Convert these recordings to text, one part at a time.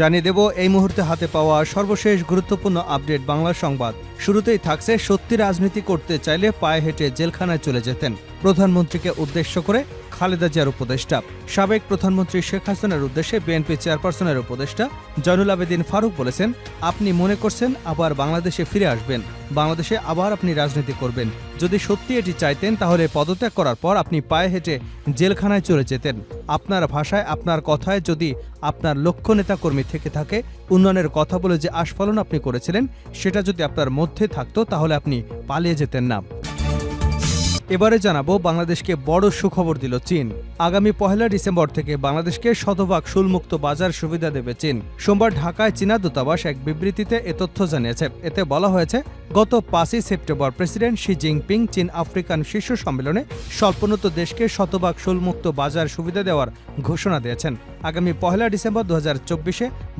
জানিয়ে দেব, এই মুহূর্তে হাতে পাওয়া সর্বশেষ গুরুত্বপূর্ণ আপডেট বাংলা সংবাদ। শুরুতেই থাকছে, সত্যি রাজনীতি করতে চাইলে পায়ে হেঁটে জেলখানায় চলে যেতেন প্রধানমন্ত্রীকে উদ্দেশ্য করে খালেদা জিয়ার উপদেষ্টা। সাবেক প্রধানমন্ত্রী শেখ হাসিনার উদ্দেশ্যে বিএনপি চেয়ারপারসনের উপদেষ্টা জয়নুল আবেদিন ফারুক বলেছেন, আপনি মনে করছেন আবার বাংলাদেশে ফিরে আসবেন। বাংলাদেশে আবার আপনি রাজনীতি করবেন। যদি সত্যি এটি চাইতেন, তাহলে পদত্যাগ করার পর আপনি পায়ে হেঁটে জেলখানায় চলে যেতেন। আপনার ভাষায়, আপনার কথায় যদি আপনার লক্ষ্য নেতা কর্মী থেকে থাকে, উন্নয়নের কথা বলে যে আস্ফলন আপনি করেছিলেন, সেটা যদি আপনার মধ্যে থাকতো, তাহলে আপনি পালিয়ে যেতেন না। এবারে জানাব বাংলাদেশকে বড় সুখবর দিল চীন। আগামী পহেলা ডিসেম্বর থেকে বাংলাদেশকে শতভাগ শুল্কমুক্ত বাজার সুবিধা দেবে চীন। সোমবার ঢাকায় চীনা দূতাবাস এক বিবৃতিতে এ তথ্য জানিয়েছে। এতে বলা হয়েছে, গত পাঁচই সেপ্টেম্বর প্রেসিডেন্ট শি জিনপিং চীন আফ্রিকান শীর্ষ সম্মেলনে স্বল্পোন্নত দেশকে শতভাগ শুল্কমুক্ত বাজার সুবিধা দেওয়ার ঘোষণা দিয়েছেন। আগামী পহেলা ডিসেম্বর দু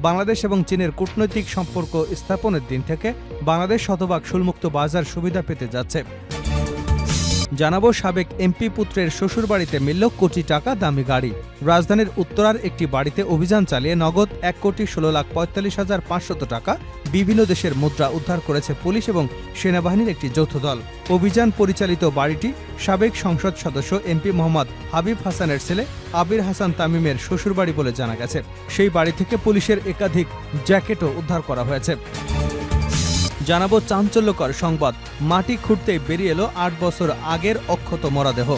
বাংলাদেশ এবং চীনের কূটনৈতিক সম্পর্ক স্থাপনের দিন থেকে বাংলাদেশ শতভাগ শুল্কমুক্ত বাজার সুবিধা পেতে যাচ্ছে। জানাব সাবেক এমপি পুত্রের শ্বশুরবাড়িতে মিলল কোটি টাকা দামি গাড়ি। রাজধানীর উত্তরার একটি বাড়িতে অভিযান চালিয়ে নগদ এক কোটি ষোলো লাখ পঁয়তাল্লিশ হাজার পাঁচশত টাকা বিভিন্ন দেশের মুদ্রা উদ্ধার করেছে পুলিশ এবং সেনাবাহিনীর একটি যৌথ দল। অভিযান পরিচালিত বাড়িটি সাবেক সংসদ সদস্য এমপি মোহাম্মদ হাবিব হাসানের ছেলে আবির হাসান তামিমের শ্বশুরবাড়ি বলে জানা গেছে। সেই বাড়ি থেকে পুলিশের একাধিক জ্যাকেটও উদ্ধার করা হয়েছে। জানাব চাঞ্চল্যকর সংবাদ। মাটি খুঁড়তে বেরিয়ে এলো আট বছর আগের অক্ষত মরাদেহ।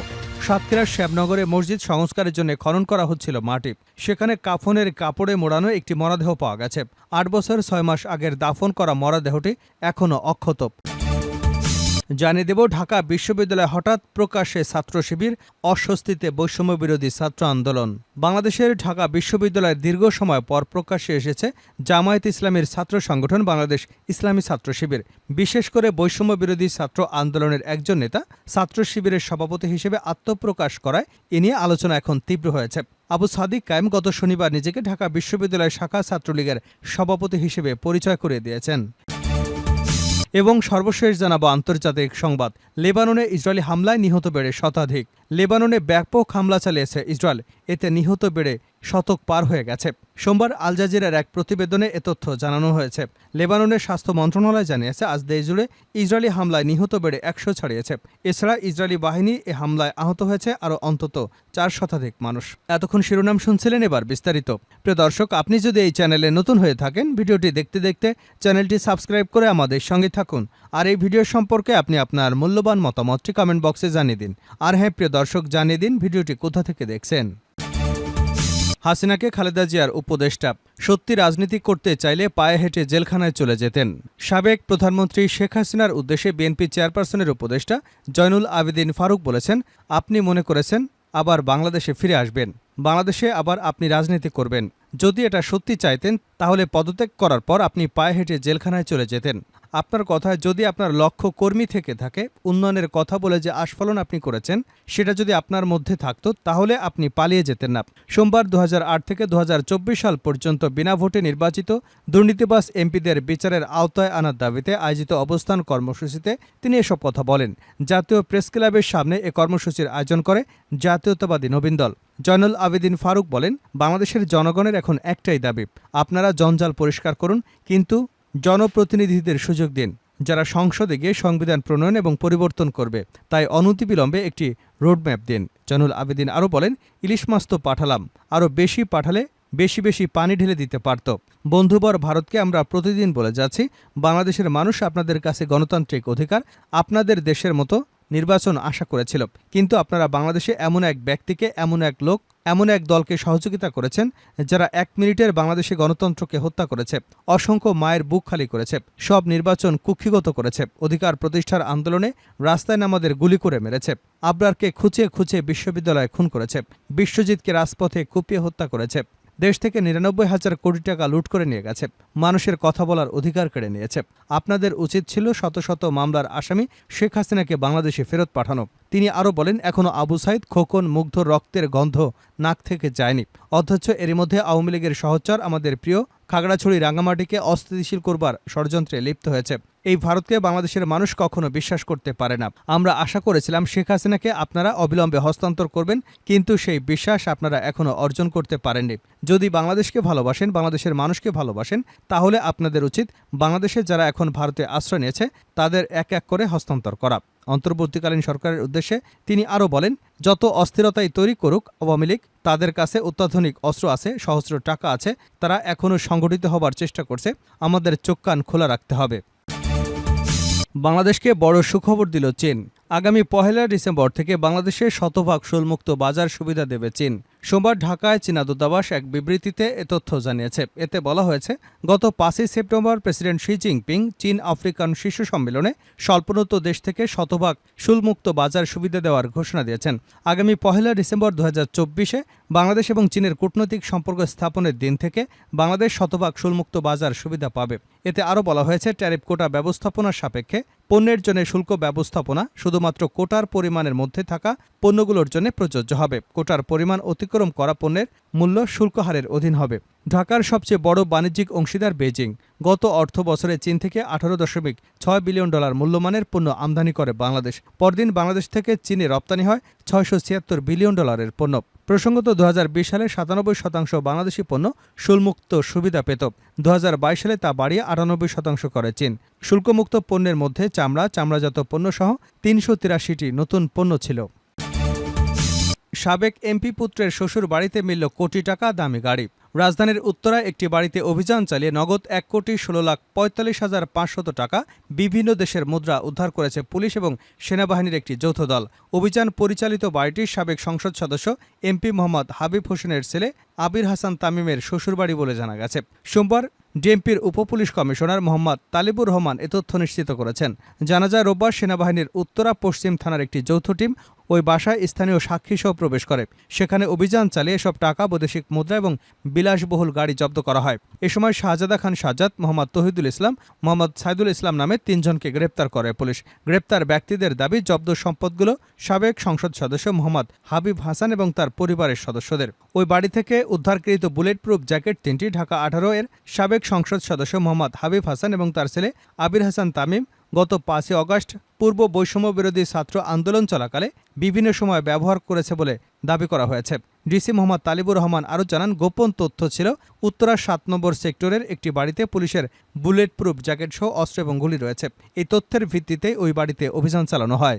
সাতক্ষীরার শ্যাবনগরে মসজিদ সংস্কারের জন্য খনন করা হচ্ছিল মাটি। সেখানে কাফনের কাপড়ে মোড়ানো একটি মরাদেহ পাওয়া গেছে। আট বছর ছয় মাস আগের দাফন করা মরাদেহটি এখনও অক্ষত। জানিয়ে দেব, ঢাকা বিশ্ববিদ্যালয়ে হঠাৎ প্রকাশ্যে ছাত্র শিবির অস্বস্তিতে বৈষম্য বিরোধী ছাত্র আন্দোলন। বাংলাদেশের ঢাকা বিশ্ববিদ্যালয়ের দীর্ঘ সময় পর প্রকাশ্যে এসেছে জামায়াত ইসলামের ছাত্র সংগঠন বাংলাদেশ ইসলামী ছাত্র শিবির। বিশেষ করে বৈষম্য বিরোধী ছাত্র আন্দোলনের একজন নেতা ছাত্র শিবিরের সভাপতি হিসেবে আত্মপ্রকাশ করায় এ নিয়ে আলোচনা এখন তীব্র হয়েছে। আবু সাদিক কায়েম গত শনিবার নিজেকে ঢাকা বিশ্ববিদ্যালয় শাখা ছাত্রলীগের সভাপতি হিসেবে পরিচয় করে দিয়েছেন। এবং সর্বশেষ জানাব আন্তর্জাতিক সংবাদ। লেবাননে ইসরায়েলি হামলায় নিহত বেড়ে শতাধিক। লেবাননে ব্যাপক হামলা চালিয়েছে ইসরায়েল। এতে নিহত বেড়ে শতক পার হয়ে গেছে। সোমবার আল জাজিরার এক প্রতিবেদনে এ তথ্য জানানো হয়েছে। লেবাননের স্বাস্থ্য মন্ত্রণালয় জানিয়েছে, আজ দেশজুড়ে ইসরায়েলি হামলায় নিহত বেড়ে একশো ছাড়িয়েছে। এছাড়া ইসরায়েলি বাহিনী এ হামলায় আহত হয়েছে আরও অন্তত চার শতাধিক মানুষ। এতক্ষণ শিরোনাম শুনছিলেন এবার বিস্তারিত। প্রিয় দর্শক, আপনি যদি এই চ্যানেলে নতুন হয়ে থাকেন, ভিডিওটি দেখতে দেখতে চ্যানেলটি সাবস্ক্রাইব করে আমাদের সঙ্গে থাকুন। আর এই ভিডিও সম্পর্কে আপনি আপনার মূল্যবান মতামতটি কমেন্ট বক্সে জানিয়ে দিন। আর হ্যাঁ প্রিয় দর্শক, জানিয়ে দিন ভিডিওটি কোথা থেকে দেখছেন। হাসিনাকে খালেদা জিয়ার উপদেষ্টা। সত্যি রাজনীতি করতে চাইলে পায়ে হেঁটে জেলখানায় চলে যেতেন। সাবেক প্রধানমন্ত্রী শেখ হাসিনার উদ্দেশ্যে বিএনপি চেয়ারপারসনের উপদেষ্টা জয়নুল আবেদিন ফারুক বলেছেন, আপনি মনে করেছেন, আবার বাংলাদেশে ফিরে আসবেন। বাংলাদেশে আবার আপনি রাজনীতি করবেন। যদি এটা সত্যি চাইতেন, তাহলে পদত্যাগ করার পর আপনি পায়ে হেঁটে জেলখানায় চলে যেতেন। আপনার কথায় যদি আপনার লক্ষ্য কর্মী থেকে থাকে, উন্নয়নের কথা বলে যে আস্ফলন আপনি করেছেন, সেটা যদি আপনার মধ্যে থাকতো, তাহলে আপনি পালিয়ে যেতেন না। সোমবার দু হাজার আট থেকে দু হাজার চব্বিশ সাল পর্যন্ত বিনা ভোটে নির্বাচিত দুর্নীতিবাস এমপিদের বিচারের আওতায় আনার দাবিতে আয়োজিত অবস্থান কর্মসূচিতে তিনি এসব কথা বলেন। জাতীয় প্রেস ক্লাবের সামনে এ কর্মসূচির আয়োজন করে জাতীয়তাবাদী নবীন দল। জয়নুল আবেদিন ফারুক বলেন, বাংলাদেশের জনগণের এখন একটাই দাবি, আপনারা জঞ্জাল পরিষ্কার করুন, কিন্তু জনপ্রতিনিধিদের সুযোগ দিন। যারা সংসদে গিয়ে সংবিধান প্রণয়ন এবং পরিবর্তন করবে, তাই অনতিবিলম্বে একটি রোডম্যাপ দিন। জনুল আবেদিন আরও বলেন, ইলিশ মাছ তো পাঠালাম। আরও বেশি পাঠালে বেশি বেশি পানি ঢেলে দিতে পারত। বন্ধুবর ভারতকে আমরা প্রতিদিন বলে যাচ্ছি, বাংলাদেশের মানুষ আপনাদের কাছে গণতান্ত্রিক অধিকার, আপনাদের দেশের মতো নির্বাচন আশা করেছিল। কিন্তু আপনারা বাংলাদেশে এমন এক ব্যক্তিকে, এমন এক লোক এমন এক দলকে সহযোগিতা করেছেন যারা এক মিনিটের বাংলাদেশে গণতন্ত্রকে হত্যা করেছে, অসংখ্য মায়ের বুক খালি করেছে, সব নির্বাচন কুক্ষিগত করেছে, অধিকার প্রতিষ্ঠার আন্দোলনে রাস্তায় নামাদের গুলি করে মেরেছে, আবরারকে খুঁচিয়ে খুঁচিয়ে বিশ্ববিদ্যালয়ে খুন করেছে, বিশ্বজিৎকে রাজপথে কুপিয়ে হত্যা করেছে, দেশ থেকে নিরানব্বই হাজার কোটি টাকা লুট করে নিয়ে গেছে, মানুষের কথা বলার অধিকার কেড়ে নিয়েছে। আপনাদের উচিত ছিল শত শত মামলার আসামি শেখ হাসিনাকে বাংলাদেশে ফেরত পাঠানো। তিনি আরও বলেন এখনও আবু সাইদ খোকন মুগ্ধ রক্তের গন্ধ নাক থেকে যায়নি। অথচ এরই মধ্যে আওয়ামী লীগের সহচর আমাদের প্রিয় খাগড়াছড়ি রাঙ্গামাটিকে অস্থিতিশীল করবার ষড়যন্ত্রে লিপ্ত হয়েছে। এই ভারতকে বাংলাদেশের মানুষ কখনো বিশ্বাস করতে পারে না। আমরা আশা করেছিলাম শেখ হাসিনাকে আপনারা অবিলম্বে হস্তান্তর করবেন, কিন্তু সেই বিশ্বাস আপনারা এখনও অর্জন করতে পারেননি। যদি বাংলাদেশকে ভালোবাসেন, বাংলাদেশের মানুষকে ভালোবাসেন, তাহলে আপনাদের উচিত বাংলাদেশে যারা এখন ভারতে আশ্রয় নিয়েছে, তাদের এক এক করে হস্তান্তর করা। অন্তর্বর্তীকালীন সরকারের উদ্দেশ্যে তিনি আরও বলেন, যত অস্থিরতাই তৈরি করুক, আওয়ামী লীগ তাদের কাছে অত্যাধুনিক অস্ত্র আছে, সহস্র টাকা আছে, তারা এখনও সংগঠিত হবার চেষ্টা করছে, আমাদের চোখ কান খোলা রাখতে হবে। বাংলাদেশকে বড় সুখবর দিল চীন। আগামী পহেলা ডিসেম্বর থেকে বাংলাদেশের শতভাগ শুল্কমুক্ত বাজার সুবিধা দেবে চীন। সোমবার ঢাকায় চীনা দূতাবাস এক বিবৃতিতে এ তথ্য জানিয়েছে। এতে বলা হয়েছে, গত পাঁচই সেপ্টেম্বর প্রেসিডেন্ট শি জিনপিং চীন আফ্রিকান শীর্ষ সম্মেলনে স্বল্পোন্নত দেশ থেকে শতভাগ শুল্কমুক্ত বাজার সুবিধা দেওয়ার ঘোষণা দিয়েছেন। আগামী পহেলা ডিসেম্বর দু চব্বিশে বাংলাদেশ এবং চীনের কূটনৈতিক সম্পর্ক স্থাপনের দিন থেকে বাংলাদেশ শতভাগ শুল্কমুক্ত বাজার সুবিধা পাবে। এতে আরও বলা হয়েছে, ট্যারিফ কোটা ব্যবস্থাপনার সাপেক্ষে পণ্যের জন্য শুল্ক ব্যবস্থাপনা শুধুমাত্র কোটার পরিমাণের মধ্যে থাকা পণ্যগুলোর জন্য প্রযোজ্য হবে। কোটার পরিমাণ অতিক্রম করা পণ্যের মূল্য শুল্ক হারের অধীন হবে। ঢাকার সবচেয়ে বড় বাণিজ্যিক অংশীদার বেজিং গত অর্থ বছরে চীন থেকে আঠারো দশমিক ছয় বিলিয়ন ডলার মূল্যমানের পণ্য আমদানি করে বাংলাদেশ। পরদিন বাংলাদেশ থেকে চীনে রপ্তানি হয় ছয়শো ছিয়াত্তর বিলিয়ন ডলারের পণ্য। প্রসঙ্গত দু হাজার বিশ সালে সাতানব্বই শতাংশ বাংলাদেশি পণ্য শুল্কমুক্ত সুবিধা পেত। দু হাজার বাইশ সালে তা বাড়িয়ে আটানব্বই শতাংশ করে চীন। শুল্কমুক্ত পণ্যের মধ্যে চামড়া, চামড়াজাত পণ্য সহ তিনশো তিরাশিটি নতুন পণ্য ছিল। সাবেক এমপি পুত্রের শ্বশুর বাড়িতে মিলল কোটি টাকা দামি গাড়ি। রাজধানীর উত্তরায় একটি বাড়িতে অভিযান চালিয়ে নগদ এক কোটি ষোলো লাখ পঁয়তাল্লিশ হাজার পাঁচশত টাকা বিভিন্ন দেশের মুদ্রা উদ্ধার করেছে পুলিশ এবং সেনাবাহিনীর একটি যৌথ দল। অভিযান পরিচালিত বাড়িটির সাবেক সংসদ সদস্য এমপি মোহাম্মদ হাবিব হোসেনের ছেলে আবির হাসান তামিমের শ্বশুরবাড়ি বলে জানা গেছে। সোমবার ডিএমপির উপপুলিশ কমিশনার মোহাম্মদ তালিবুর রহমান এ তথ্য নিশ্চিত করেছেন। জানা যায়, রোববার সেনাবাহিনীর উত্তরা পশ্চিম থানার একটি যৌথ টিম ওই বাসায় স্থানীয় সাক্ষী সহ প্রবেশ করে। সেখানে অভিযান চালিয়ে সব টাকা বৈদেশিক মুদ্রা এবং বিলাসবহুল গাড়ি জব্দ করা হয়। এ সময় শাহজাদা খান সাজ্জাদ, মোহাম্মদ তহিদুল ইসলাম, মোহাম্মদ সাইদুল ইসলাম নামে তিনজনকে গ্রেপ্তার করে পুলিশ। গ্রেপ্তার ব্যক্তিদের দাবি, জব্দ সম্পদগুলো সাবেক সংসদ সদস্য মোহাম্মদ হাবিব হাসান এবং তার পরিবারের সদস্যদের। ওই বাড়ি থেকে উদ্ধারকৃত বুলেট প্রুফ জ্যাকেট তিনটি, ঢাকা আঠারো এর সাবেক সংসদ সদস্য মোহাম্মদ হাবিব হাসান এবং তার ছেলে আবির হাসান তামিম গত পাঁচই অগস্ট পূর্ব বৈষম্য বিরোধী ছাত্র আন্দোলন চলাকালে বিভিন্ন সময় ব্যবহার করেছে বলে দাবি করা হয়েছে। ডিসি মোহাম্মদ তালিবুর রহমান আরও জানান, গোপন তথ্য ছিল, উত্তরা সাত নম্বর সেক্টরের একটি বাড়িতে পুলিশের বুলেট প্রুফ জ্যাকেট সহ অস্ত্র এবং গুলি রয়েছে। এই তথ্যের ভিত্তিতে ওই বাড়িতে অভিযান চালানো হয়।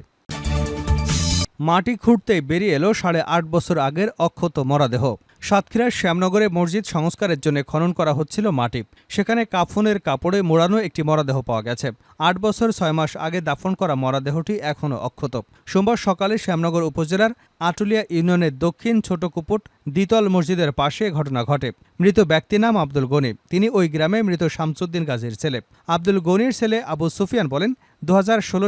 মাটি খুঁড়তেই বেরিয়ে এলো সাড়ে আট বছর আগের অক্ষত মরাদেহ। সাতক্ষীরার শ্যামনগরে মসজিদ সংস্কারের জন্য খনন করা হচ্ছিল মাটি। সেখানে কাফনের কাপড়ে মোড়ানো একটি মরাদেহ পাওয়া গেছে। আট বছর ছয় মাস আগে দাফন করা মরাদেহটি এখনও অক্ষত। সোমবার সকালে শ্যামনগর উপজেলার আটুলিয়া ইউনিয়নের দক্ষিণ ছোটকুপুট দ্বিতল মসজিদের পাশে ঘটনা ঘটে। মৃত ব্যক্তির নাম আব্দুল গনি। তিনি ওই গ্রামে মৃত শামসুদ্দিন গাজীর ছেলে। আব্দুল গনির ছেলে আবু সুফিয়ান বলেন দু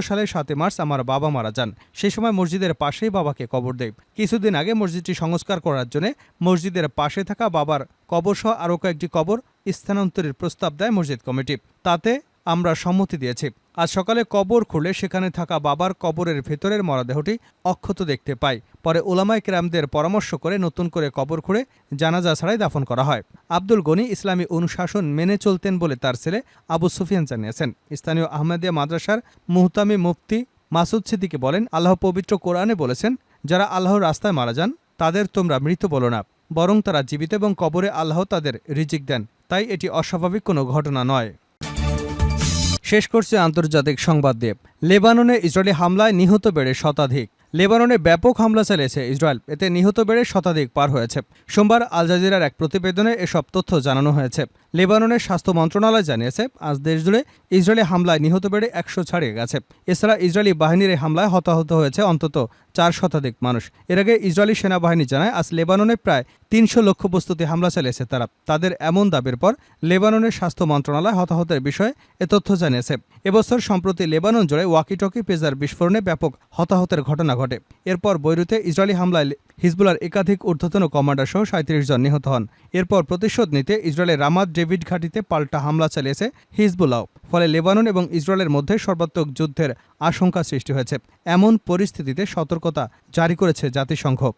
সালের সাতে মার্চ আমার বাবা মারা যান। সেই সময় মসজিদের পাশেই বাবাকে কবর দেয়। কিছুদিন আগে মসজিদটি সংস্কার করার জন্য মসজিদের পাশে থাকা বাবার কবরসহ আরও কয়েকটি কবর স্থানান্তরের প্রস্তাব দেয় মসজিদ কমিটি। তাতে আমরা সম্মতি দিয়েছি। আজ সকালে কবর খুলে সেখানে থাকা বাবার কবরের ভেতরের মরদেহটি অক্ষত দেখতে পাই। পরে ওলামায় কেরামদের পরামর্শ করে নতুন করে কবর খুঁড়ে জানাজা ছাড়াই দাফন করা হয়। আব্দুল গনি ইসলামী অনুশাসন মেনে চলতেন বলে তার ছেলে আবু সুফিয়ান জানিয়েছেন। স্থানীয় আহমেদিয়া মাদ্রাসার মুহতামি মুফতি মাসুদ সিদ্দিকি বলেন, আল্লাহ পবিত্র কোরআনে বলেছেন, যারা আল্লাহর রাস্তায় মারা যান, তাদের তোমরা মৃত বলো না, বরং তারা জীবিত এবং কবরে আল্লাহ তাদের রিজিক দেন। তাই এটি অস্বাভাবিক কোনো ঘটনা নয়। শেষ করছে আন্তর্জাতিক সংবাদ দিয়ে লেবাননে ইসরায়েলি হামলায় নিহত বেড়ে শতাধিক। লেবাননে ব্যাপক হামলা চালিয়েছে ইসরায়েল। এতে নিহত বেড়ে শতাধিক পার হয়েছে। সোমবার আল জাজিরার এক প্রতিবেদনে এসব তথ্য জানানো হয়েছে। লেবাননের স্বাস্থ্য মন্ত্রণালয় জানিয়েছে, আজ দেশজুড়ে ইসরায়েলি হামলায় নিহত বেড়ে একশো ছাড়িয়ে গেছে। এছাড়া ইসরায়েলি বাহিনীর এই হামলায় হতাহত হয়েছে অন্তত চার শতাধিক মানুষ। এর আগে ইসরায়েলি সেনাবাহিনী জানায়, আজ লেবাননে প্রায় তিনশো লক্ষ বস্তুতে হামলা চালিয়েছে তারা। তাদের এমন দাবির পর লেবাননের স্বাস্থ্য মন্ত্রণালয় হতাহতের বিষয়ে এ তথ্য জানিয়েছে। এবছর সম্প্রতি লেবানন জুড়ে ওয়াকিটকি পেজার বিস্ফোরণে ব্যাপক হতাহতের ঘটনা ঘটে। এরপর বৈরুতে ইসরায়েলি হামলায় হিজবুলার একাধিক ঊর্ধ্বতন কমান্ডার সহ সাঁত্রিশ জন নিহত হন। এরপর প্রতিশোধ নিতে ইসরায়েলের রামাদ ডেভিড ঘাটিতে পাল্টা হামলা চালিয়েছে হিজবুলাও। ফলে লেবানন এবং ইসরায়েলের মধ্যে সর্বাত্মক যুদ্ধের আশঙ্কা সৃষ্টি হয়েছে। এমন পরিস্থিতিতে সতর্কতা জারি করেছে জাতিসংঘ।